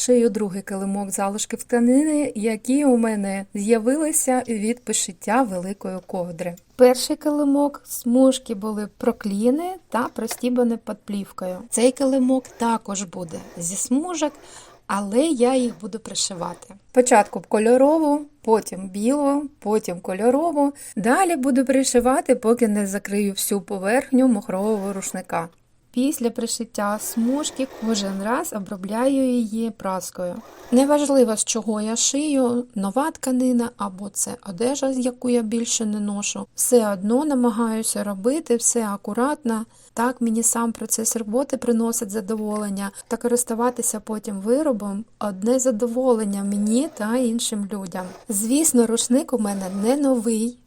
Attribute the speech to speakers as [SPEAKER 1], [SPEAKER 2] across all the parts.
[SPEAKER 1] Шию другий килимок залишків тканини, які у мене з'явилися від пошиття великої ковдри. Перший килимок смужки були прокліни та простібані під плівкою. Цей килимок також буде зі смужок, але я їх буду пришивати. Спочатку кольорову, потім білу, потім кольорову. Далі буду пришивати, поки не закрию всю поверхню махрового рушника. Після пришиття смужки кожен раз обробляю її праскою. Неважливо, з чого я шию, нова тканина або це одежа, з яку я більше не ношу. Все одно намагаюся робити все акуратно. Так мені сам процес роботи приносить задоволення та користуватися потім виробом одне задоволення мені та іншим людям. Звісно, рушник у мене не новий.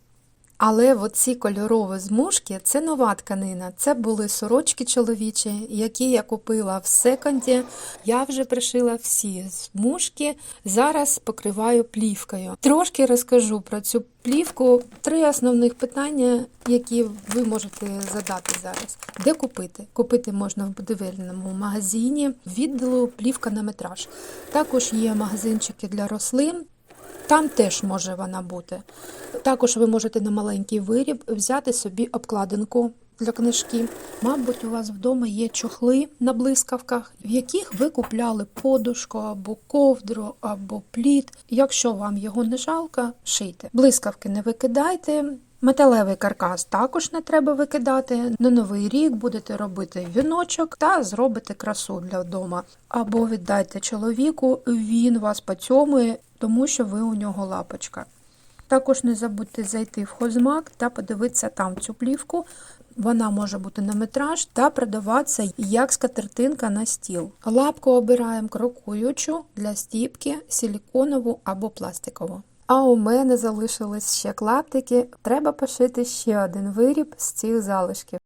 [SPEAKER 1] Але оці кольорові змушки це нова тканина. Це були сорочки чоловічі, які я купила в секонді. Я вже пришила всі змушки. Зараз покриваю плівкою. Трошки розкажу про цю плівку. Три основних питання, які ви можете задати зараз. Де купити? Купити можна в будівельному магазині відділу плівка на метраж. Також є магазинчики для рослин. Там теж може вона бути. Також ви можете на маленький виріб взяти собі обкладинку для книжки. Мабуть, у вас вдома є чохли на блискавках, в яких ви купляли подушку або ковдру, або плід. Якщо вам його не жалко, шийте. Блискавки не викидайте. Металевий каркас також не треба викидати. На новий рік будете робити віночок та зробите красу для вдома. Або віддайте чоловіку, він вас поцьомує, тому що ви у нього лапочка. Також не забудьте зайти в хозмак та подивитися там цю плівку. Вона може бути на метраж та продаватися як скатертинка на стіл. Лапку обираємо крокуючу для стіпки, силіконову або пластикову. А у мене залишились ще клаптики. Треба пошити ще один виріб з цих залишків.